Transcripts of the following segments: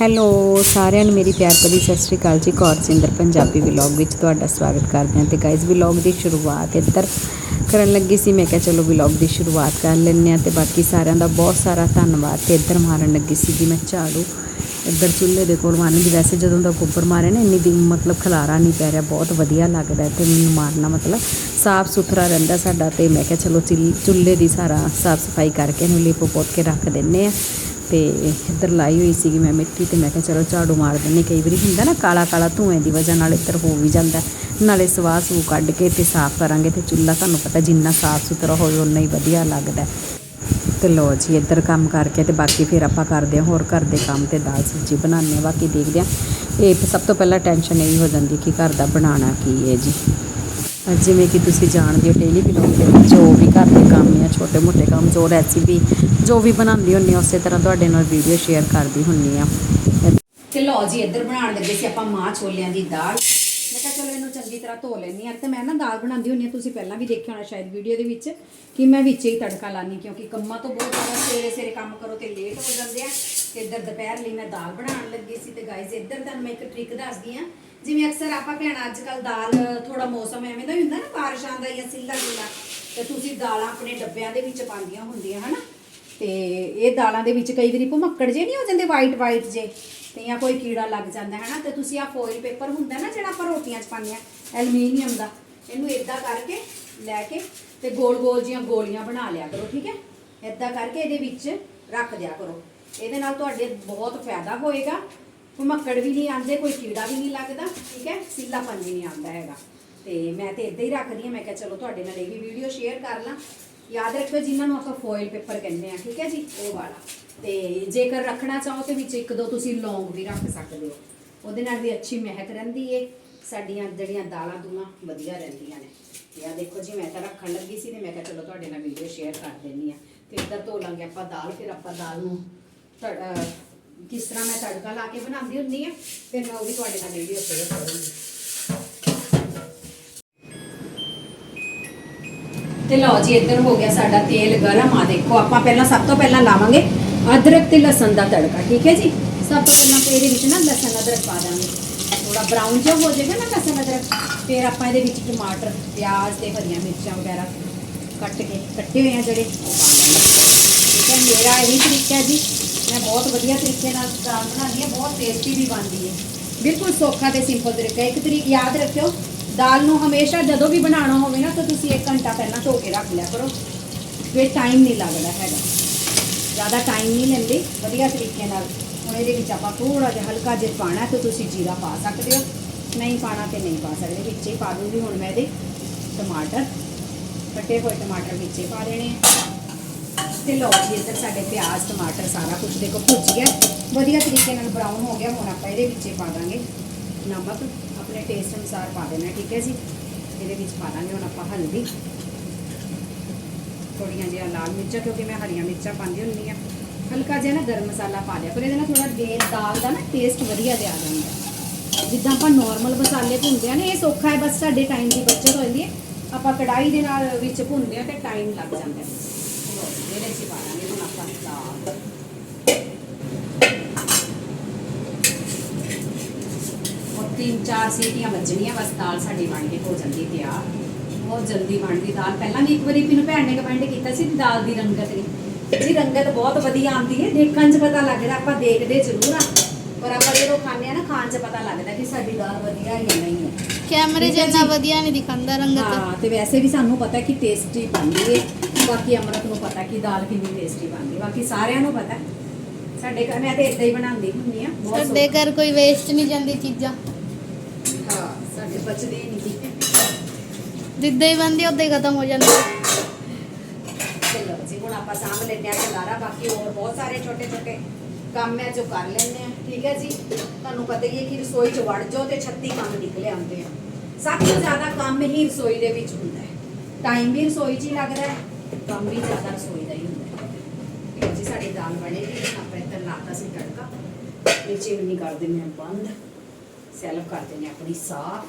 Hello, ਸਾਰਿਆਂ ਨੂੰ ਮੇਰੀ ਪਿਆਰ ਭਰੀ ਸਤਿ ਸ਼੍ਰੀ ਅਕਾਲ ਜੀ। ਕੌਰ ਸਿੰਦਰ, ਪੰਜਾਬੀ ਵਲੌਗ ਵਿੱਚ ਤੁਹਾਡਾ ਸਵਾਗਤ ਕਰਦੇ ਹਾਂ ਤੇ ਗਾਇਜ਼ ਵਲੌਗ ਦੀ ਸ਼ੁਰੂਆਤ ਇੱਧਰ ਕਰਨ ਲੱਗੀ ਸੀ। ਮੈਂ ਕਿਹਾ ਚਲੋ ਵਲੌਗ ਦੀ ਸ਼ੁਰੂਆਤ ਕਰ ਲੈਂਦੇ ਹਾਂ ਤੇ ਬਾਕੀ ਸਾਰਿਆਂ ਦਾ ਬਹੁਤ ਸਾਰਾ ਧੰਨਵਾਦ ਤੇ ਇੱਧਰ ਮਾਰਨ ਲੱਗੀ ਸੀ ਜੀ ਮੈਂ ਝਾੜੂ। ਇੱਧਰ ਚੁੱਲ੍ਹੇ ਦੇ ਕੋਲ ਮਾਰਨ ਦੀ। ਵੈਸੇ ਜਦੋਂ ਦਾ ਗੋਬਰ ਮਾਰੇ ਨਾ, ਇੰਨੀ ਦੀ ਮਤਲਬ ਖਲਾਰਾ ਨਹੀਂ ਪੈ ਰਿਹਾ, ਬਹੁਤ ਵਧੀਆ ਲੱਗਦਾ ਹੈ ਤੇ ਮੈਨੂੰ ਮਾਰਨਾ ਮਤਲਬ ਸਾਫ਼ ਸੁਥਰਾ ਰਹਿੰਦਾ ਸਾਡਾ ਤੇ ਮੈਂ ਕਿਹਾ ਚਲੋ ਚਿਲ- ਚੁੱਲ੍ਹੇ ਦੀ ਸਾਰਾ ਸਾਫ਼ ਸਫ਼ਾਈ ਕਰਕੇ ਇਹਨੂੰ ਲਿਪ ਪੋਤ ਕੇ ਰੱਖ ਦਿੰਨੇ ਆ ਤੇ ਇੱਧਰ ਲਾਈ ਹੋਈ ਸੀਗੀ ਮੈਂ ਮਿੱਟੀ ਤੇ ਮੈਂ ਕਿਹਾ ਚਲੋ ਝਾੜੂ ਮਾਰ ਦਿੰਨੇ ਕਈ ਵਾਰੀ ਹੁੰਦਾ ਨਾ ਕਾਲਾ ਕਾਲਾ ਧੂਏ ਦੀ ਵਜ੍ਹਾ ਨਾਲ ਇੱਧਰ ਹੋ ਵੀ ਜਾਂਦਾ ਨਾਲੇ ਸਵਾਹ ਸੂ ਕੱਢ ਕੇ ਤੇ ਸਾਫ਼ ਕਰਾਂਗੇ ਤੇ ਚੁੱਲ੍ਹਾ ਤੁਹਾਨੂੰ ਪਤਾ ਜਿੰਨਾ ਸਾਫ਼ ਸੁਥਰਾ ਹੋਵੇ ਉਨਾ ਹੀ ਵਧੀਆ ਲੱਗਦਾ ਤੇ ਲੋ ਜੀ, ਇੱਧਰ ਕੰਮ ਕਰਕੇ ਤੇ ਬਾਕੀ ਫਿਰ ਆਪਾਂ ਕਰਦੇ ਹਾਂ ਹੋਰ ਘਰ ਦੇ ਕੰਮ ਤੇ ਦਾਲ ਸਬਜ਼ੀ ਬਣਾਉਂਦੇ ਹਾਂ, ਬਾਕੀ ਦੇਖਦੇ ਹਾਂ। ਇਹ ਸਭ ਤੋਂ ਪਹਿਲਾਂ ਟੈਨਸ਼ਨ ਇਹ ਹੋ ਜਾਂਦੀ ਕਿ ਘਰ ਦਾ ਬਣਾਉਣਾ ਕੀ ਹੈ ਜੀ। ਜਿਵੇਂ ਕਿ ਤੁਸੀਂ ਜਾਣਦੇ ਹੋ ਡੇਲੀ ਵਲੌਗ ਦੇ ਜੋ ਵੀ ਘਰ ਦੇ ਕੰਮ ਜਾਂ ਛੋਟੇ ਮੋਟੇ ਕੰਮ, ਜੋ ਰੈਸਿਪੀ ਜੋ ਵੀ ਬਣਾਉਂਦੀ ਹੁੰਦੀ ਹਾਂ ਉਸੇ ਤਰ੍ਹਾਂ ਤੁਹਾਡੇ ਨਾਲ ਵੀਡੀਓ ਸ਼ੇਅਰ ਕਰਦੀ ਹੁੰਦੀ ਆ। ਤੇ ਲਓ ਜੀ, ਇੱਧਰ ਬਣਾਉਣ ਲੱਗੇ ਸੀ ਆਪਾਂ ਮਾਂ ਛੋਲਿਆਂ ਦੀ ਦਾਲ। ਮੈਂ ਕਿਹਾ ਚਲੋ ਇਹਨੂੰ ਚੰਗੀ ਤਰ੍ਹਾਂ ਧੋ ਲੈਣੀ ਆ ਤੇ ਮੈਂ ਨਾ ਦਾਲ ਬਣਾਉਂਦੀ ਹੁੰਦੀ ਆ ਤੁਸੀਂ ਪਹਿਲਾਂ ਵੀ ਦੇਖਿਆ ਹੋਣਾ ਸ਼ਾਇਦ ਵੀਡੀਓ ਦੇ ਵਿੱਚ, ਕਿ ਮੈਂ ਵਿੱਚ ਹੀ ਤੜਕਾ ਲਾਨੀ ਕਿਉਂਕਿ ਕੰਮਾਂ ਤੋਂ ਬਹੁਤ ਜ਼ਿਆਦਾ ਸਵੇਰੇ ਸਵੇਰੇ ਕੰਮ ਕਰੋ ਤੇ ਲੇਟ ਹੋ ਜਾਂਦੇ ਆ। ਤੇ ਇੱਧਰ ਦੁਪਹਿਰ ਲਈ ਮੈਂ ਦਾਲ ਬਣਾਉਣ ਲੱਗੀ ਸੀ ਤੇ ਗਾਇਜ਼ ਇੱਧਰ ਤੁਹਾਨੂੰ ਮੈਂ ਇੱਕ ਟ੍ਰਿਕ ਦੱਸਦੀ ਆ ਜਿਵੇਂ ਅਕਸਰ ਆਪਾਂ ਭੈਣਾਂ ਅੱਜ ਕੱਲ ਦਾਲ ਥੋੜਾ ਮੌਸਮ ਐਵੇਂ ਦਾ ਹੀ ਹੁੰਦਾ ਨਾ, ਬਾਰਿਸ਼ਾਂ ਦਾ ਜਾਂ ਸਿੱਲਾ ਗਿੱਲਾ ਤੇ ਤੁਸੀਂ ਦਾਲਾਂ ਆਪਣੇ ਡੱਬਿਆਂ ਦੇ ਵਿੱਚ ਪਾਉਂਦੀਆਂ ਹੁੰਦੀਆਂ, ਹਨਾ? ਤੇ ਇਹ ਦਾਲਾਂ ਦੇ ਵਿੱਚ ਕਈ ਵਾਰੀ ਭਮੱਕੜ ਜੇ ਨਹੀਂ ਹੋ ਜਾਂਦੇ ਵਾਈਟ ਵਾਈਟ ਜੇ ਤੇ ਜਾਂ ਕੋਈ ਕੀੜਾ ਲੱਗ ਜਾਂਦਾ ਹੈ ਨਾ ਤੇ ਤੁਸੀਂ ਆ ਫੋਇਲ ਪੇਪਰ ਹੁੰਦਾ ਨਾ ਜਿਹੜਾ ਆਪਾਂ ਰੋਟੀਆਂ 'ਚ ਪਾਉਂਦੇ ਆ ਐਲੂਮੀਨੀਅਮ ਦਾ, ਇਹਨੂੰ ਇਦਾਂ ਕਰਕੇ ਲੈ ਕੇ ਤੇ ਗੋਲ ਗੋਲ ਜੀਆਂ ਗੋਲੀਆਂ ਬਣਾ ਲਿਆ ਕਰੋ, ਠੀਕ ਹੈ? ਇਦਾਂ ਕਰਕੇ ਇਹਦੇ ਵਿੱਚ ਰੱਖ ਦਿਆ ਕਰੋ। ਇਹਦੇ ਨਾਲ ਤੁਹਾਡੇ ਬਹੁਤ ਫਾਇਦਾ ਹੋਏਗਾ। ਭਮੱਕੜ ਵੀ ਨਹੀਂ ਆਉਂਦੇ, ਕੋਈ ਕੀੜਾ ਵੀ ਨਹੀਂ ਲੱਗਦਾ, ਠੀਕ ਹੈ? ਸਿੱਲਾਪਨ ਵੀ ਨਹੀਂ ਆਉਂਦਾ ਹੈਗਾ। ਤੇ ਮੈਂ ਤੇ ਇਦਾਂ ਹੀ ਰੱਖਦੀ ਹਾਂ, ਮੈਂ ਕਿਹਾ ਚਲੋ ਤੁਹਾਡੇ ਨਾਲ ਇਹ ਵੀ ਵੀਡੀਓ ਸ਼ੇਅਰ ਕਰ ਲਾਂ। ਯਾਦ ਰੱਖਿਓ ਜਿਨ੍ਹਾਂ ਨੂੰ ਆਪਾਂ ਫੋਇਲ ਪੇਪਰ ਕਹਿੰਦੇ ਆ ਠੀਕ ਹੈ ਜੀ? ਉਹ ਵਾਲਾ। ਤੇ ਜੇਕਰ ਰੱਖਣਾ ਚਾਹੋ ਤੇ ਵਿੱਚ ਇੱਕ ਦੋ ਤੁਸੀਂ ਲੌਂਗ ਵੀ ਰੱਖ ਸਕਦੇ ਹੋ। ਉਹਦੇ ਨਾਲ ਵੀ ਅੱਛੀ ਮਹਿਕ ਰਹਿੰਦੀ ਏ। ਸਾਡੀਆਂ ਜਿਹੜੀਆਂ ਦਾਲਾਂ ਦੂਲਾਂ ਵਧੀਆ ਰਹਿੰਦੀਆਂ ਨੇ। ਤੇ ਦੇਖੋ ਜੀ, ਮੈਂ ਤਾਂ ਰੱਖਣ ਲੱਗੀ ਸੀ ਤੇ ਮੈਂ ਕਿਹਾ ਚਲੋ ਤੁਹਾਡੇ ਨਾਲ ਵੀਡੀਓ ਸ਼ੇਅਰ ਕਰ ਦਿੰਨੀ ਆ ਤੇ ਇੱਧਰ ਧੋ ਲਾਂਗੇ ਆਪਾਂ ਦਾਲ, ਫਿਰ ਆਪਾਂ ਦਾਲ ਨੂੰ ਤੜ- ਕਿਸ ਤਰ੍ਹਾਂ ਮੈਂ ਤੜਕਾ ਲਾ ਕੇ ਬਣਾਉਂਦੀ ਹੁੰਦੀ ਆ ਫਿਰ ਮੈਂ ਉਹ ਵੀ ਤੁਹਾਡੇ ਨਾਲ ਵੀਡੀਓ ਸ਼ੇਅਰ ਕਰੂੰਗੀ। ਤੇ ਲਓ ਜੀ, ਇੱਧਰ ਹੋ ਗਿਆ ਸਾਡਾ ਤੇਲ ਗਰਮ। ਆ ਦੇਖੋ, ਆਪਾਂ ਪਹਿਲਾਂ ਸਭ ਤੋਂ ਪਹਿਲਾਂ ਲਾਵਾਂਗੇ ਅਦਰਕ ਤੇ ਲਸਣ ਦਾ ਤੜਕਾ, ਠੀਕ ਹੈ ਜੀ? ਸਭ ਤੋਂ ਪਹਿਲਾਂ ਤੇ ਇਹਦੇ ਵਿੱਚ ਨਾ ਲਸਣ ਅਦਰਕ ਪਾ ਦਾਂਗੇ। ਥੋੜਾ ਬਰਾਊਨ ਜਿਹਾ ਹੋ ਜਾਏਗਾ ਨਾ ਲਸਣ ਅਦਰਕ, ਫਿਰ ਆਪਾਂ ਇਹਦੇ ਵਿੱਚ ਟਮਾਟਰ, ਪਿਆਜ਼ ਤੇ ਹਰੀਆਂ ਮਿਰਚਾਂ ਵਗੈਰਾ ਕੱਟ ਕੇ ਕੱਟੇ ਹੋਏ ਆ ਜਿਹੜੇ। ਉਹ ਪਾ ਦਾਂਗੇ ਠੀਕ ਹੈ, ਮੇਰਾ ਇਹੀ ਤਰੀਕਾ ਹੈ ਜੀ। ਮੈਂ ਬਹੁਤ ਵਧੀਆ ਤਰੀਕੇ ਨਾਲ ਦਾਲ ਬਣਾਉਂਦੀ ਹਾਂ, ਬਹੁਤ ਟੇਸਟੀ ਵੀ ਬਣਦੀ ਹੈ। ਬਿਲਕੁਲ ਸੌਖਾ ਤੇ ਸਿੰਪਲ ਤਰੀਕਾ ਇੱਕ ਤਰੀਕ ਯਾਦ ਰੱਖਿਓ ਦਾਲ ਨੂੰ ਹਮੇਸ਼ਾ ਜਦੋਂ ਵੀ ਬਣਾਉਣਾ ਹੋਵੇ ਨਾ, ਤਾਂ ਤੁਸੀਂ 1 ਘੰਟਾ ਪਹਿਲਾਂ ਧੋ ਕੇ ਰੱਖ ਲਿਆ ਕਰੋ। ਫਿਰ ਟਾਈਮ ਨਹੀਂ ਲੱਗਦਾ ਹੈਗਾ। ਜ਼ਿਆਦਾ ਟਾਈਮ ਨਹੀਂ ਲੈਂਦੇ। ਵਧੀਆ ਤਰੀਕੇ ਨਾਲ ਹੁਣ ਇਹਦੇ ਵਿੱਚ ਆਪਾਂ ਥੋੜਾ ਜਿਹਾ ਹਲਕਾ ਜਿਹਾ ਪਾਣਾ ਤੇ ਤੁਸੀਂ ਜੀਰਾ ਪਾ ਸਕਦੇ ਹੋ। ਨਹੀਂ ਪਾਣਾ ਤੇ ਨਹੀਂ ਪਾ ਸਕਦੇ। ਵਿੱਚ ਹੀ ਪਾ ਦੂੰਗੀ ਹੁਣ ਮੈਂ ਇਹਦੇ ਟਮਾਟਰ। ਕੱਟੇ ਹੋਏ ਟਮਾਟਰ ਵਿੱਚ ਹੀ ਪਾ ਦੇਣੇ ਆ। ਤੇ ਲਓ ਜੀ, ਇੱਧਰ ਸਾਡੇ ਪਿਆਜ਼, ਟਮਾਟਰ ਸਾਰਾ ਕੁਝ ਦੇਖੋ ਭੁੱਜ ਗਿਆ। ਵਧੀਆ ਤਰੀਕੇ ਨਾਲ ਬਰਾਊਨ ਹੋ ਗਿਆ। ਹੁਣ ਆਪਾਂ ਇਹਦੇ ਵਿੱਚ ਹੀ ਪਾ ਦਾਂਗੇ ਨਮਕ। ਆਪਣੇ ਟੇਸਟ ਅਨੁਸਾਰ ਪਾ ਦੇਣਾ, ਠੀਕ ਹੈ ਜੀ? ਇਹਦੇ ਵਿੱਚ ਪਾ ਦਾਂਗੇ ਹੁਣ ਆਪਾਂ ਹਲਦੀ। ਥੋੜੀਆਂ ਜਿਹੀਆਂ ਲਾਲ ਮਿਰਚਾਂ, ਕਿਉਂਕਿ ਮੈਂ ਹਰੀਆਂ ਮਿਰਚਾਂ ਪਾਉਂਦੀ ਹੁੰਦੀ ਆ ਹਲਕਾ ਜਿਹਾ ਨਾ ਗਰਮ ਮਸਾਲਾ ਪਾ ਲਿਆ ਪਰ ਇਹਦੇ ਨਾਲ ਥੋੜਾ ਦੇ ਦਾਲ ਦਾ ਨਾ ਟੇਸਟ ਵਧੀਆ ਜਿਹਾ ਜਾਂਦਾ। ਜਿੱਦਾਂ ਆਪਾਂ ਨਾਰਮਲ ਮਸਾਲੇ ਭੁੰਨਦੇ ਆ ਨਾ, ਇਹ ਸੌਖਾ ਹੈ, ਬਸ ਸਾਡੇ ਟਾਈਮ ਦੀ ਬਚਤ ਹੋ ਜਾਂਦੀ ਹੈ। ਆਪਾਂ ਕੜਾਈ ਦੇ ਨਾਲ ਵਿੱਚ ਭੁੰਨਦੇ ਆ ਤੇ ਟਾਈਮ ਲੱਗ ਜਾਂਦਾ ਹੈ। ਇਹਦੇ ਵਿੱਚ ਪਾ ਦਾਂਗੇ ਹੁਣ ਆਪਾਂ ਦਾਲ। ਤਿੰਨ ਚਾਰ ਸੀਟੀਆਂ ਵੱਜਣੀਆਂ ਬਸ ਦਾਲ ਸਾਡੀ ਬਣ ਕੇ ਹੋ ਜਾਂਦੀ ਤਿਆਰ ਬਹੁਤ ਜਲਦੀ ਬਣਦੀ ਦਾਲ। ਪਹਿਲਾਂ ਵੀ ਇੱਕ ਵਾਰੀ ਮੈਨੂੰ ਭੈਣ ਨੇ ਕਮੈਂਟ ਕੀਤਾ ਸੀ ਦਾਲ ਦੀ ਰੰਗਤ ਨਹੀਂ ਜੀ ਰੰਗਤ ਬਹੁਤ ਵਧੀਆ ਆਉਂਦੀ ਹੈ ਦੇਖਣ 'ਚ ਪਤਾ ਲੱਗਦਾ ਆਪਾਂ ਦੇਖਦੇ ਜ਼ਰੂਰ ਆ। ਪਰ ਆਪਾਂ ਜਦੋਂ ਖਾਂਦੇ ਆ ਨਾ ਖਾਣ 'ਚ ਪਤਾ ਲੱਗਦਾ ਕਿ ਸਾਡੀ ਦਾਲ ਵਧੀਆ ਹੈ ਜਾਂ ਨਹੀਂ ਹੈ ਕੈਮਰੇ ਜਿੰਨਾ। ਵਧੀਆ ਨਹੀਂ ਦਿਖਾਉਂਦਾ ਰੰਗਤ। ਹਾਂ ਤੇ ਵੈਸੇ ਵੀ ਸਾਨੂੰ ਪਤਾ ਕਿ ਟੇਸਟੀ ਬਣਦੀ ਹੈ। ਬਾਕੀ ਅਮਰਤ ਨੂੰ ਪਤਾ ਕਿ ਦਾਲ ਕਿੰਨੀ ਟੇਸਟੀ ਬਣਦੀ ਬਾਕੀ ਸਾਰਿਆਂ ਨੂੰ ਪਤਾ। ਸਾਡੇ ਘਰ ਮੈਂ ਤੇ ਇਦਾਂ ਹੀ ਬਣਾਉਂਦੀ ਹੁੰਦੀ ਆ ਸਾਡੇ ਘਰ ਕੋਈ ਵੇਸਟ ਨਹੀਂ ਜਾਂਦੀ ਚੀਜ਼ਾਂ। ਹਾਂ ਸਾਡੇ ਬਚਦੇ ਨਹੀਂ ਜਿੱਦਾਂ ਹੀ ਬੰਦੀ ਉਦਾਂ ਹੀ ਖਤਮ ਹੋ ਜਾਂਦੀ। ਚਲੋ ਜੀ, ਹੁਣ ਆਪਾਂ ਸਾਂਭ ਲੈਂਦੇ ਆ ਖਲਾਰਾ, ਬਾਕੀ ਹੋਰ ਬਹੁਤ ਸਾਰੇ ਛੋਟੇ ਛੋਟੇ ਕੰਮ ਹੈ ਜੋ ਕਰ ਲੈਂਦੇ ਆ ਠੀਕ ਹੈ ਜੀ? ਤੁਹਾਨੂੰ ਪਤਾ ਹੀ ਹੈ ਕਿ ਰਸੋਈ 'ਚ ਵੜ ਜਾਓ ਤੇ 36 ਕੰਮ ਨਿਕਲੇ ਆਉਂਦੇ ਆ। ਸਭ ਤੋਂ ਜ਼ਿਆਦਾ ਕੰਮ ਹੀ ਰਸੋਈ ਦੇ ਵਿੱਚ ਹੁੰਦਾ ਹੈ। ਟਾਈਮ ਵੀ ਰਸੋਈ 'ਚ ਹੀ ਲੱਗਦਾ ਹੈ, ਕੰਮ ਵੀ ਜ਼ਿਆਦਾ ਰਸੋਈ ਦਾ ਹੀ ਹੁੰਦਾ ਹੈ। ਠੀਕ ਹੈ ਜੀ, ਸਾਡੀ ਦਾਲ ਬਣੇਗੀ ਆਪਾਂ ਇੱਧਰ ਲਾਤਾ ਸੀ ਤੜਕਾ। ਇਹ ਚਿਮਨੀ ਕਰ ਦਿੰਦੇ ਆ ਬੰਦ। ਸੈਲਫ ਕਰ ਦਿੰਦੇ ਆਪਣੀ ਸਾਫ਼।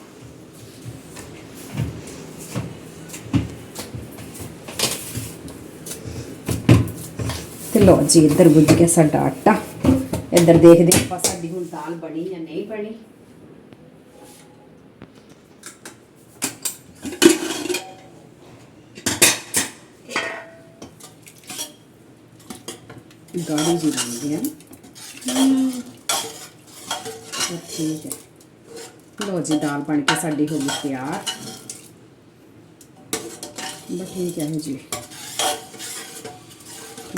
ਤੇ ਲੋ ਜੀ ਇੱਧਰ ਗੁੱਝ ਗਿਆ ਸਾਡਾ ਆਟਾ। ਇੱਧਰ ਦੇਖਦੇ ਆਪਾਂ ਸਾਡੀ ਹੁਣ ਦਾਲ ਬਣੀ ਜਾਂ ਨਹੀਂ ਬਣੀ। ਗਾੜੀ ਜੀ ਨਾ ਤਾਂ ਠੀਕ ਹੈ। ਲੋ ਜੀ, ਦਾਲ ਬਣ ਕੇ ਸਾਡੀ ਹੋ ਗਈ ਤਿਆਰ। ਬਸ ਠੀਕ ਹੈ ਜੀ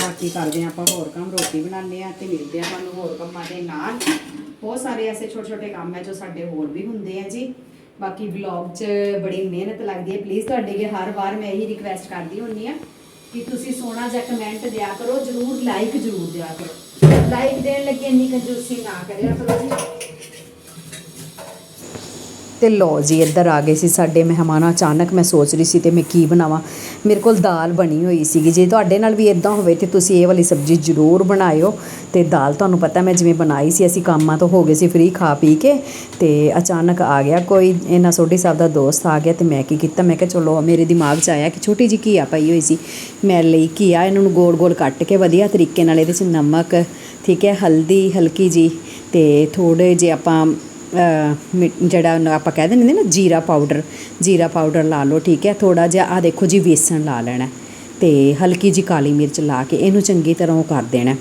ਬਾਕੀ ਕਰਦੇ ਹਾਂ ਆਪਾਂ ਹੋਰ ਕੰਮ, ਰੋਟੀ ਬਣਾਉਂਦੇ ਆ ਤੇ ਮਿਲਦੇ ਆ ਤੁਹਾਨੂੰ ਹੋਰ ਕੰਮਾਂ ਦੇ ਨਾਲ। ਬਹੁਤ ਸਾਰੇ ਐਸੇ ਛੋਟੇ ਛੋਟੇ ਕੰਮ ਹੈ ਜੋ ਸਾਡੇ ਹੋਰ ਵੀ ਹੁੰਦੇ ਆ ਜੀ। ਬਾਕੀ ਵਲੌਗ 'ਚ ਬੜੀ ਮਿਹਨਤ ਲੱਗਦੀ ਹੈ। ਪਲੀਜ਼ ਤੁਹਾਡੇ ਅੱਗੇ ਹਰ ਵਾਰ ਮੈਂ ਇਹੀ ਰਿਕਵੈਸਟ ਕਰਦੀ ਹੁੰਨੀ ਆ ਕਿ ਤੁਸੀਂ ਸੋਹਣਾ ਜਿਹਾ ਕਮੈਂਟ ਦਿਆ ਕਰੋ। ਜਰੂਰ ਲਾਈਕ ਜਰੂਰ ਦਿਆ ਕਰੋ। ਲਾਈਕ ਦੇਣ ਲੱਗੇ ਇੰਨੀ ਕੰਜੂਸੀ ਨਾ ਕਰਿਆ ਕਰੋ ਜੀ। ਤੇ ਲੋ ਜੀ, ਇੱਧਰ ਆ ਗਏ ਸੀ ਸਾਡੇ ਮਹਿਮਾਨ, ਅਚਾਨਕ ਮੈਂ ਸੋਚ ਰਹੀ ਸੀ ਤੇ ਮੈਂ ਕੀ ਬਣਾਵਾਂ। ਮੇਰੇ ਕੋਲ ਦਾਲ ਬਣੀ ਹੋਈ ਸੀਗੀ ਜੇ, ਤੁਹਾਡੇ ਨਾਲ ਵੀ ਇਦਾਂ ਹੋਵੇ ਤੇ ਤੁਸੀਂ ਇਹ ਵਾਲੀ ਸਬਜ਼ੀ ਜ਼ਰੂਰ ਬਣਾਇਓ। ਤੇ ਦਾਲ ਤੁਹਾਨੂੰ ਪਤਾ ਮੈਂ ਜਿਵੇਂ ਬਣਾਈ ਸੀ, ਅਸੀਂ ਕੰਮਾਂ ਤੋਂ ਹੋ ਗਏ ਸੀ ਫ੍ਰੀ ਖਾ ਪੀ ਕੇ ਤੇ ਅਚਾਨਕ ਆ ਗਿਆ। ਕੋਈ ਇਹਨਾਂ ਸੋਢੀ ਸਾਹਿਬ ਦਾ ਦੋਸਤ ਆ ਗਿਆ ਤੇ ਮੈਂ ਕੀ ਕੀਤਾ, ਮੈਂ ਕਿਹਾ ਚਲੋ ਮੇਰੇ ਦਿਮਾਗ 'ਚ ਆਇਆ ਕਿ ਛੋਟੀ ਜਿਹੀ ਘੀਆ ਪਈ ਹੋਈ ਸੀ। ਮੈਂ ਲਈ ਘੀਆ, ਇਹਨਾਂ ਨੂੰ ਗੋਲ ਗੋਲ ਕੱਟ ਕੇ ਵਧੀਆ ਤਰੀਕੇ ਨਾਲ ਇਹਦੇ 'ਚ ਨਮਕ, ਠੀਕ ਹੈ, ਹਲਦੀ, ਹਲਕੀ ਜੀ ਤੇ ਥੋੜੇ ਜੇ ਆਪਾਂ ਜਿਹੜਾ ਉਹਨੂੰ ਆਪਾਂ ਕਹਿ ਦਿੰਦੇ ਨਾ ਜੀਰਾ ਪਾਊਡਰ ਜੀਰਾ ਪਾਊਡਰ ਲਾ ਲਓ, ਠੀਕ ਹੈ ਥੋੜਾ ਜਿਹਾ ਆ ਦੇਖੋ ਜੀ ਵੇਸਣ ਲਾ ਲੈਣਾ ਤੇ ਹਲਕੀ ਜੀ ਕਾਲੀ ਮਿਰਚ ਲਾ ਕੇ ਇਹਨੂੰ ਚੰਗੀ ਤਰ੍ਹਾਂ ਉਹ ਕਰ ਦੇਣਾ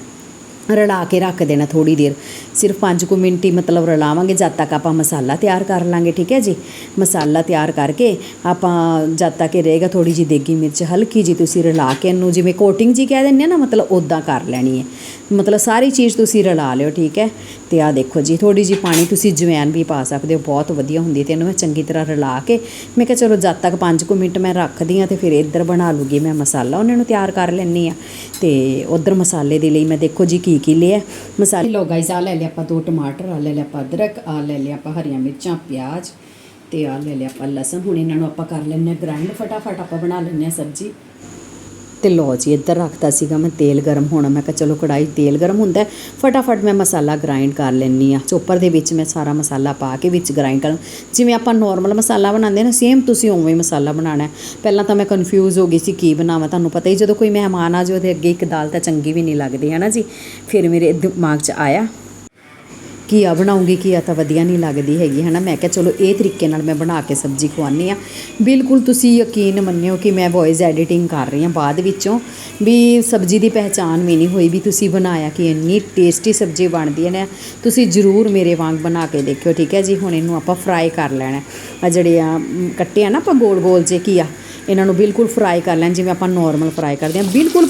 ਰਲਾ ਕੇ ਰੱਖ ਦੇਣਾ ਥੋੜੀ ਦੇਰ। ਸਿਰਫ 5 ਕੁ ਮਿੰਟ ਹੀ ਮਤਲਬ ਰਲਾਵਾਂਗੇ, ਜਦ ਤੱਕ ਆਪਾਂ ਮਸਾਲਾ ਤਿਆਰ ਕਰ ਲਾਂਗੇ, ਠੀਕ ਹੈ ਜੀ? ਮਸਾਲਾ ਤਿਆਰ ਕਰਕੇ ਆਪਾਂ ਜਦ ਤੱਕ ਇਹ ਰਹੇਗਾ ਥੋੜੀ ਜੀ ਦੇਗੀ ਮਿਰਚ ਹਲਕੀ ਜੀ ਤੁਸੀਂ ਰਲਾ ਕੇ ਇਹਨੂੰ ਜਿਵੇਂ ਕੋਟਿੰਗ ਜੀ ਕਹਿ ਦਿੰਦੇ ਆ ਨਾ, ਮਤਲਬ ਉਦਾਂ ਕਰ ਲੈਣੀ ਹੈ। ਮਤਲਬ ਸਾਰੀ ਚੀਜ਼ ਤੁਸੀਂ ਰਲਾ ਲਿਓ, ਠੀਕ ਹੈ? ਤੇ ਆ ਦੇਖੋ ਜੀ ਥੋੜੀ ਜੀ ਪਾਣੀ ਤੁਸੀਂ ਜਵੈਨ ਵੀ ਪਾ ਸਕਦੇ ਹੋ, ਬਹੁਤ ਵਧੀਆ ਹੁੰਦੀ ਹੈ ਤੇ ਇਹਨੂੰ ਮੈਂ ਚੰਗੀ ਤਰ੍ਹਾਂ ਰਲਾ ਕੇ ਮੈਂ ਕਿਹਾ ਚਲੋ ਜਦ ਤੱਕ 5 ਕੁ ਮਿੰਟ ਮੈਂ ਰੱਖਦੀ ਆ ਤੇ ਫਿਰ ਇੱਧਰ ਬਣਾ ਲੂਗੀ ਮੈਂ ਮਸਾਲਾ, ਉਹਨਾਂ ਨੂੰ ਤਿਆਰ ਕਰ ਲੈਣੀ ਆ ਤੇ ਉਧਰ ਮਸਾਲੇ ਦੇ ਲਈ ਮੈਂ ਦੇਖੋ ਜੀ ਕੀ ਕੀ ਲਿਆ। ਮਸਾਲੇ ਲੋ ਗਾਈਸ ਆ ਲੈ ਲਿਆ ਆਪਾਂ ਦੋ ਟਮਾਟਰ ਆ ਲੈ ਲਿਆ ਆਪਾਂ ਅਦਰਕ ਆ ਲੈ ਲਿਆ ਆਪਾਂ ਹਰੀਆਂ ਮਿਰਚਾਂ, ਪਿਆਜ਼ ਤੇ ਆ ਲੈ ਲਿਆ ਆਪਾਂ ਲਸਣ। ਹੁਣ ਇਹਨਾਂ ਨੂੰ ਆਪਾਂ ਕਰ ਲੈਂਦੇ ਹਾਂ ਗ੍ਰਾਈਂਡ ਫਟਾਫਟ ਆਪਾਂ ਬਣਾ ਲੈਂਦੇ ਹਾਂ ਸਬਜ਼ੀ। ਤੇ ਲੋ ਜੀ, ਇੱਧਰ ਰੱਖਤਾ ਸੀਗਾ ਮੈਂ ਤੇਲ ਗਰਮ ਹੋਣਾ। ਮੈਂ ਕਿਹਾ ਚਲੋ ਕੜਾਈ 'ਚ ਤੇਲ ਗਰਮ ਹੁੰਦਾ ਫਟਾਫਟ ਮੈਂ ਮਸਾਲਾ ਗ੍ਰਾਈਂਡ ਕਰ ਲੈਣੀ ਆ ਚੋਪਰ ਦੇ ਵਿੱਚ ਮੈਂ ਸਾਰਾ ਮਸਾਲਾ ਪਾ ਕੇ ਵਿੱਚ ਗ੍ਰਾਈਂਡ ਕਰ ਜਿਵੇਂ ਆਪਾਂ ਨਾਰਮਲ ਮਸਾਲਾ ਬਣਾਉਂਦੇ ਨਾ ਸੇਮ ਤੁਸੀਂ ਉਵੇਂ ਹੀ ਮਸਾਲਾ ਬਣਾਉਣਾ ਪਹਿਲਾਂ ਤਾਂ ਮੈਂ ਕਨਫਿਊਜ਼ ਹੋ ਗਈ ਸੀ ਕੀ ਬਣਾਵਾਂ, ਤੁਹਾਨੂੰ ਪਤਾ ਹੀ ਜਦੋਂ ਕੋਈ ਮਹਿਮਾਨ ਆ ਜਾਵੇ, ਉਹਦੇ ਅੱਗੇ ਇੱਕ ਦਾਲ ਤਾਂ ਚੰਗੀ ਵੀ ਨਹੀਂ ਲੱਗਦੀ, ਹੈ ਨਾ ਜੀ? ਫਿਰ ਮੇਰੇ ਦਿਮਾਗ 'ਚ ਆਇਆ। ਘੀਆ ਬਣਾਉਂਗੀ, ਘੀਆ ਤਾਂ ਵਧੀਆ ਨਹੀਂ ਲੱਗਦੀ ਹੈਗੀ ਹੈ ਨਾ ਮੈਂ ਕਿਹਾ ਚਲੋ ਇਹ ਤਰੀਕੇ ਨਾਲ ਮੈਂ ਬਣਾ ਕੇ ਸਬਜ਼ੀ ਖਵਾਉਂਦੀ ਆ ਬਿਲਕੁਲ ਤੁਸੀਂ ਯਕੀਨ ਮੰਨਿਓ ਕਿ ਮੈਂ ਵੌਇਸ ਐਡੀਟਿੰਗ ਕਰ ਰਹੀ ਹਾਂ ਬਾਅਦ ਵਿੱਚੋਂ, ਵੀ ਸਬਜ਼ੀ ਦੀ ਪਹਿਚਾਨ ਵੀ ਨਹੀਂ ਹੋਈ, ਵੀ ਤੁਸੀਂ ਬਣਾਇਆ ਕਿ ਇੰਨੀ ਟੇਸਟੀ ਸਬਜ਼ੀ ਬਣਦੀ ਹੈ ਨਾ। ਤੁਸੀਂ ਜ਼ਰੂਰ ਮੇਰੇ ਵਾਂਗ ਬਣਾ ਕੇ ਦੇਖਿਓ, ਠੀਕ ਹੈ ਜੀ? ਹੁਣ ਇਹਨੂੰ ਆਪਾਂ ਫਰਾਈ ਕਰ ਲੈਣਾ ਆ ਜਿਹੜੇ ਆ ਕੱਟੇ ਆ ਨਾ ਆਪਾਂ ਗੋਲ ਗੋਲ ਜੇ ਘੀਆ ਇਹਨਾਂ ਨੂੰ ਬਿਲਕੁਲ ਫਰਾਈ ਕਰ ਲੈਣ, ਜਿਵੇਂ ਆਪਾਂ ਨਾਰਮਲ ਫਰਾਈ ਕਰਦੇ ਹਾਂ। ਬਿਲਕੁਲ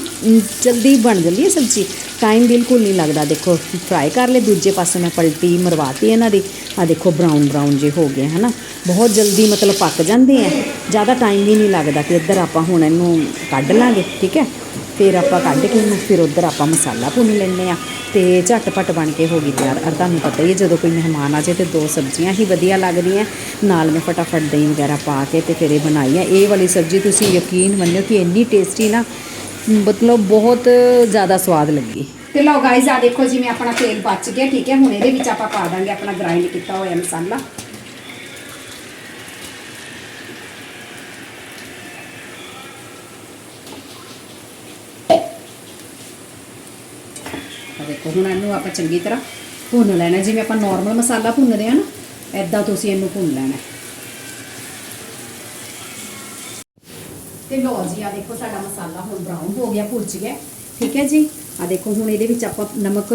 ਜਲਦੀ ਬਣ ਜਾਂਦੀ ਹੈ ਸਬਜ਼ੀ। ਟਾਈਮ ਬਿਲਕੁਲ ਨਹੀਂ ਲੱਗਦਾ। ਦੇਖੋ ਫਰਾਈ ਕਰ ਲਏ, ਦੂਜੇ ਪਾਸੇ ਮੈਂ ਪਲਟੀ ਮਰਵਾਤੀ ਇਹਨਾਂ ਦੀ। ਆ ਦੇਖੋ ਬਰਾਊਨ ਬਰਾਊਨ ਜੇ ਹੋ ਗਏ, ਹਨਾ। ਬਹੁਤ ਜਲਦੀ ਮਤਲਬ ਪੱਕ ਜਾਂਦੇ ਆ। ਜ਼ਿਆਦਾ ਟਾਈਮ ਵੀ ਨਹੀਂ ਲੱਗਦਾ ਤੇ ਇੱਧਰ ਆਪਾਂ ਹੁਣ ਇਹਨੂੰ ਕੱਢ ਲਾਂਗੇ, ਠੀਕ ਹੈ? ਫਿਰ ਆਪਾਂ ਕੱਢ ਕੇ ਇਹਨੂੰ, ਫਿਰ ਉੱਧਰ ਆਪਾਂ ਮਸਾਲਾ ਭੁੰਨ ਲੈਂਦੇ ਆ ਤੇ ਝਟਪਟ ਬਣ ਕੇ ਹੋ ਗਈ ਤਿਆਰ। ਅਰ ਤੁਹਾਨੂੰ ਪਤਾ ਹੀ ਹੈ, ਜਦੋਂ ਕੋਈ ਮਹਿਮਾਨ ਆ ਜਾਏ ਤੇ ਦੋ ਸਬਜ਼ੀਆਂ ਹੀ ਵਧੀਆ ਲੱਗਦੀਆਂ। ਨਾਲ ਮੈਂ ਫਟਾਫਟ ਦਹੀਂ ਵਗੈਰਾ ਪਾ ਕੇ ਤੇ ਫਿਰ ਇਹ ਬਣਾਈ ਆ ਇਹ ਵਾਲੀ ਸਬਜ਼ੀ ਤੁਸੀਂ ਯਕੀਨ ਮੰਨਿਓ ਕਿ ਇੰਨੀ ਟੇਸਟੀ ਨਾ, ਮਤਲਬ ਬਹੁਤ ਜ਼ਿਆਦਾ ਸਵਾਦ ਲੱਗੀ। ਤੇ ਲਓ ਗਾਈਸ ਆ ਦੇਖੋ ਜਿਵੇਂ ਆਪਣਾ ਤੇਲ ਬਚ ਗਿਆ, ਠੀਕ ਹੈ? ਹੁਣ ਇਹਦੇ ਵਿੱਚ ਆਪਾਂ ਪਾ ਦਾਂਗੇ ਆਪਣਾ ਗ੍ਰਾਈਂਡ ਕੀਤਾ ਹੋਇਆ ਮਸਾਲਾ। ਆ ਦੇਖੋ, ਹੁਣ ਇਹਨੂੰ ਆਪਾਂ ਚੰਗੀ ਤਰ੍ਹਾਂ ਭੁੰਨ ਲੈਣਾ ਜਿਵੇਂ ਆਪਾਂ ਨਾਰਮਲ ਮਸਾਲਾ ਭੁੰਨਦੇ ਆ ਨਾ ਐਦਾਂ ਤੁਸੀਂ ਇਹਨੂੰ ਭੁੰਨ ਲੈਣਾ ਤੇ ਲਓ ਜੀ ਆ ਦੇਖੋ ਸਾਡਾ ਮਸਾਲਾ ਹੁਣ ਬਰਾਊਨ ਹੋ ਗਿਆ ਭੁੱਜ ਗਿਆ ਠੀਕ ਹੈ ਜੀ? ਆ ਦੇਖੋ, ਹੁਣ ਇਹਦੇ ਵਿੱਚ ਆਪਾਂ ਨਮਕ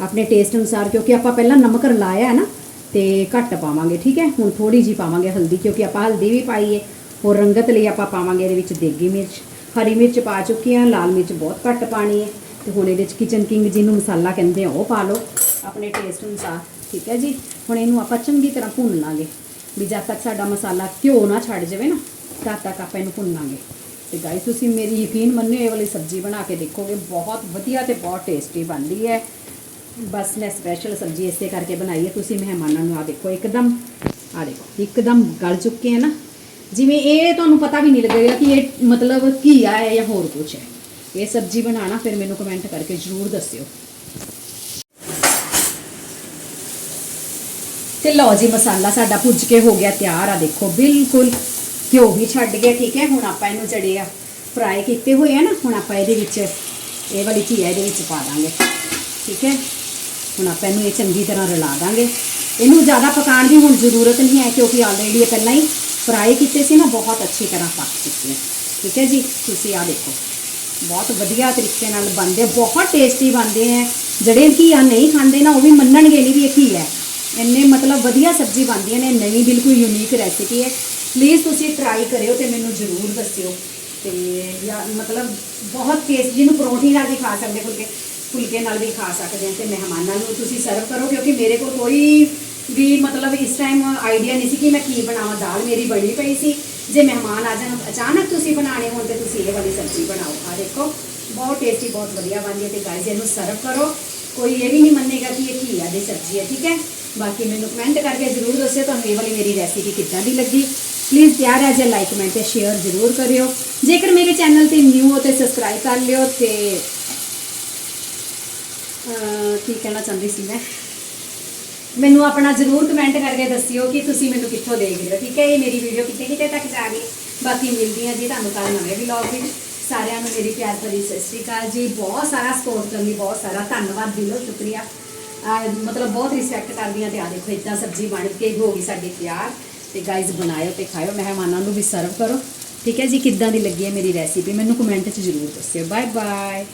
ਆਪਣੇ ਟੇਸਟ ਅਨੁਸਾਰ, ਕਿਉਂਕਿ ਆਪਾਂ ਪਹਿਲਾਂ ਨਮਕ ਰਲਾਇਆ ਹੈ ਨਾ, ਤੇ ਘੱਟ ਪਾਵਾਂਗੇ, ਠੀਕ ਹੈ? ਹੁਣ ਥੋੜੀ ਜੀ ਪਾਵਾਂਗੇ ਹਲਦੀ, ਕਿਉਂਕਿ ਆਪਾਂ ਹਲਦੀ ਵੀ ਪਾਈ ਹੈ। ਹੋਰ ਰੰਗਤ ਲਈ ਆਪਾਂ ਪਾਵਾਂਗੇ ਇਹਦੇ ਵਿੱਚ ਦੇਗੀ ਮਿਰਚ। ਹਰੀ ਮਿਰਚ ਪਾ ਚੁੱਕੀ ਹਾਂ, ਲਾਲ ਮਿਰਚ ਬਹੁਤ ਘੱਟ ਪਾਣੀ ਹੈ। ਤੇ ਹੁਣ ਇਹਦੇ ਵਿੱਚ ਕਿਚਨ ਕਿੰਗ ਜਿਹਨੂੰ ਮਸਾਲਾ ਕਹਿੰਦੇ ਆ, ਉਹ ਪਾ ਲਓ। ਆਪਣੇ ਟੇਸਟ ਅਨੁਸਾਰ, ਠੀਕ ਹੈ ਜੀ? ਹੁਣ ਇਹਨੂੰ ਆਪਾਂ ਚੰਗੀ ਤਰ੍ਹਾਂ ਭੁੰਨ ਲਾਂਗੇ। ਵੀ ਜਦ ਤੱਕ ਸਾਡਾ ਮਸਾਲਾ ਘਿਓ ਨਾ ਛੱਡ ਜਾਵੇ ਨਾ, ਤਦ ਤੱਕ ਆਪਾਂ ਇਹਨੂੰ ਭੁੰਨਾਂਗੇ ਤੇ ਗਾਇਸ ਤੁਸੀਂ ਮੇਰੀ ਯਕੀਨ ਮੰਨਿਓ, ਇਹ ਵਾਲੀ ਸਬਜ਼ੀ ਬਣਾ ਕੇ ਦੇਖੋਗੇ, ਬਹੁਤ ਵਧੀਆ ਤੇ ਬਹੁਤ ਟੇਸਟੀ ਬਣਦੀ ਹੈ। ਬਸ ਮੈਂ ਸਪੈਸ਼ਲ ਸਬਜ਼ੀ ਇਸੇ ਕਰਕੇ ਬਣਾਈ ਹੈ, ਤੁਸੀਂ ਮਹਿਮਾਨਾਂ ਨੂੰ ਆ ਦੇਖੋ, ਇੱਕਦਮ ਆ ਦੇਖੋ, ਇੱਕਦਮ ਗਲ ਚੁੱਕੇ ਹੈ ਨਾ। ਜਿਵੇਂ ਇਹ ਤੁਹਾਨੂੰ ਪਤਾ ਵੀ ਨਹੀਂ ਲੱਗੇਗਾ ਕਿ ਇਹ ਮਤਲਬ ਘੀਆ ਹੈ ਜਾਂ ਹੋਰ ਕੁਝ ਹੈ। ਇਹ ਸਬਜ਼ੀ ਬਣਾਣਾ ਫਿਰ ਮੈਨੂੰ ਕਮੈਂਟ ਕਰਕੇ ਜ਼ਰੂਰ ਦੱਸਿਓ। ਤੇ ਲਓ ਜੀ, ਮਸਾਲਾ ਸਾਡਾ ਭੁੱਜ ਕੇ ਹੋ ਗਿਆ ਤਿਆਰ। ਆ ਦੇਖੋ, ਬਿਲਕੁਲ ਘਿਓ ਵੀ ਛੱਡ ਗਿਆ, ਠੀਕ ਹੈ? ਹੁਣ ਆਪਾਂ ਇਹਨੂੰ ਜਿਹੜੇ ਆ ਫਰਾਈ ਕੀਤੇ ਹੋਏ ਆ ਨਾ, ਹੁਣ ਆਪਾਂ ਇਹਦੇ ਵਿੱਚ, ਇਹ ਵਾਲੀ ਘੀਆ ਇਹਦੇ ਵਿੱਚ ਪਾ ਦਾਂਗੇ, ਠੀਕ ਹੈ? ਹੁਣ ਆਪਾਂ ਇਹਨੂੰ ਇਹ ਚੰਗੀ ਤਰ੍ਹਾਂ ਰਲਾ ਦਾਂਗੇ। ਇਹਨੂੰ ਜ਼ਿਆਦਾ ਪਕਾਉਣ ਦੀ ਹੁਣ ਜ਼ਰੂਰਤ ਨਹੀਂ ਹੈ, ਕਿਉਂਕਿ ਆਲਰੇਡੀ ਇਹ ਪਹਿਲਾਂ ਹੀ ਫਰਾਈ ਕੀਤੇ ਸੀ ਨਾ, ਬਹੁਤ ਅੱਛੀ ਤਰ੍ਹਾਂ ਪੱਕ ਚੁੱਕੇ ਹੈ ਠੀਕ ਹੈ ਜੀ? ਤੁਸੀਂ ਆ ਦੇਖੋ। ਬਹੁਤ ਵਧੀਆ ਤਰੀਕੇ ਨਾਲ ਬਣਦੇ, ਬਹੁਤ ਟੇਸਟੀ ਬਣਦੇ ਹੈ। ਜਿਹੜੇ ਘੀਆ ਨਹੀਂ ਖਾਂਦੇ ਨਾ, ਉਹ ਵੀ ਮੰਨਣਗੇ ਨਹੀਂ ਵੀ ਇਹ ਕੀ ਹੈ। ਇੰਨੇ ਮਤਲਬ ਵਧੀਆ ਸਬਜ਼ੀ ਬਣਦੀਆਂ ਨੇ ਨਵੀਂ ਬਿਲਕੁਲ ਯੂਨੀਕ ਰੈਸਿਪੀ ਹੈ। ਪਲੀਜ਼ ਤੁਸੀਂ ਟਰਾਈ ਕਰਿਓ ਤੇ ਮੈਨੂੰ ਜ਼ਰੂਰ ਦੱਸਿਓ। ਤੇ ਜਾਂ ਮਤਲਬ ਬਹੁਤ ਟੇਸਟੀ ਜਿਹਨੂੰ ਪਰੌਂਠੀ ਨਾਲ ਵੀ ਖਾ ਸਕਦੇ, ਫੁਲਕੇ ਫੁਲਕੇ ਨਾਲ ਵੀ ਖਾ ਸਕਦੇ ਆ ਤੇ ਮਹਿਮਾਨਾਂ ਨੂੰ ਤੁਸੀਂ ਸਰਵ ਕਰੋ, ਕਿਉਂਕਿ ਮੇਰੇ ਕੋਲ ਕੋਈ ਵੀ ਮਤਲਬ ਇਸ ਟਾਈਮ ਆਈਡੀਆ ਨਹੀਂ ਸੀ ਕਿ ਮੈਂ ਕੀ ਬਣਾਵਾਂ, ਦਾਲ ਮੇਰੀ ਬਣੀ ਪਈ ਸੀ। ਜੇ ਮਹਿਮਾਨ ਆ ਜਾਣ, ਅਚਾਨਕ ਤੁਸੀਂ ਬਣਾਣੇ ਹੋਣ ਤੇ ਤੁਸੀਂ ਇਹ ਵਾਲੀ ਸਬਜ਼ੀ ਬਣਾਓ। ਆ ਦੇਖੋ, ਬਹੁਤ ਟੇਸਟੀ ਬਹੁਤ ਵਧੀਆ ਬਣਦੀ ਹੈ ਤੇ ਗਾਇਜ਼ ਇਹਨੂੰ ਸਰਵ ਕਰੋ। ਕੋਈ ਇਹ ਵੀ ਨਹੀਂ ਮੰਨੇਗਾ ਕਿ ਇਹ ਘੀਆ ਦੀ ਸਬਜ਼ੀ ਹੈ, ਠੀਕ ਹੈ? ਬਾਕੀ ਮੈਨੂੰ ਕਮੈਂਟ ਕਰਕੇ ਜ਼ਰੂਰ ਦੱਸਿਓ, ਤੁਹਾਨੂੰ ਇਹ ਵਾਲੀ ਮੇਰੀ ਰੈਸਿਪੀ ਕਿੱਦਾਂ ਦੀ ਲੱਗੀ। ਪਲੀਜ਼ ਪਿਆਰ ਹੈ ਜੇ ਲਾਈਕ ਕਮੈਂਟ ਤੇ ਸ਼ੇਅਰ ਜ਼ਰੂਰ ਕਰਿਓ। ਜੇਕਰ ਮੇਰੇ ਚੈਨਲ ਤੇ ਨਿਊ ਹੋ ਤੇ ਸਬਸਕ੍ਰਾਈਬ ਕਰ ਲਿਓ ਤੇ ਕੀ ਕਹਿਣਾ ਚਾਹੁੰਦੀ ਸੀ ਮੈਂ? ਮੈਨੂੰ ਆਪਣਾ ਜ਼ਰੂਰ ਕਮੈਂਟ ਕਰਕੇ ਦੱਸਿਓ ਕਿ ਤੁਸੀਂ ਮੈਨੂੰ ਕਿੱਥੋਂ ਦੇਖ ਰਹੇ ਹੋ। ਠੀਕ ਹੈ, ਇਹ ਮੇਰੀ ਵੀਡੀਓ ਕਿੱਥੇ ਕਿਤੇ ਤੱਕ ਜਾ ਗਈ ਬਾਕੀ ਮਿਲਦੀ ਹਾਂ ਜੀ ਤੁਹਾਨੂੰ ਕੱਲ ਨਵੇਂ ਵਲੌਗ ਵਿੱਚ। ਸਾਰਿਆਂ ਨੂੰ ਮੇਰੀ ਪਿਆਰ ਭਰੀ ਸਤਿ ਸ਼੍ਰੀ ਅਕਾਲ ਜੀ। ਬਹੁਤ ਸਾਰਾ ਸਪੋਰਟ ਕਰਨ ਲਈ ਬਹੁਤ ਸਾਰਾ ਧੰਨਵਾਦ, ਦਿਲੋਂ ਸ਼ੁਕਰੀਆ। ਮਤਲਬ ਬਹੁਤ ਰਿਸਪੈਕਟ ਕਰਦੀ ਹਾਂ ਤੇ ਆ ਦੇਖੋ ਇਦਾਂ ਸਬਜ਼ੀ ਬਣ ਕੇ ਹੋ ਗਈ ਸਾਡੀ ਤਿਆਰ। ਤੇ ਗਾਇਜ਼ ਬਣਾਇਓ ਤੇ ਖਾਇਓ, ਮਹਿਮਾਨਾਂ ਨੂੰ ਵੀ ਸਰਵ ਕਰੋ। ਠੀਕ ਹੈ ਜੀ, ਕਿੱਦਾਂ ਦੀ ਲੱਗੀ ਹੈ ਮੇਰੀ ਰੈਸਿਪੀ ਮੈਨੂੰ ਕਮੈਂਟ 'ਚ ਜ਼ਰੂਰ ਦੱਸਿਓ। Bye bye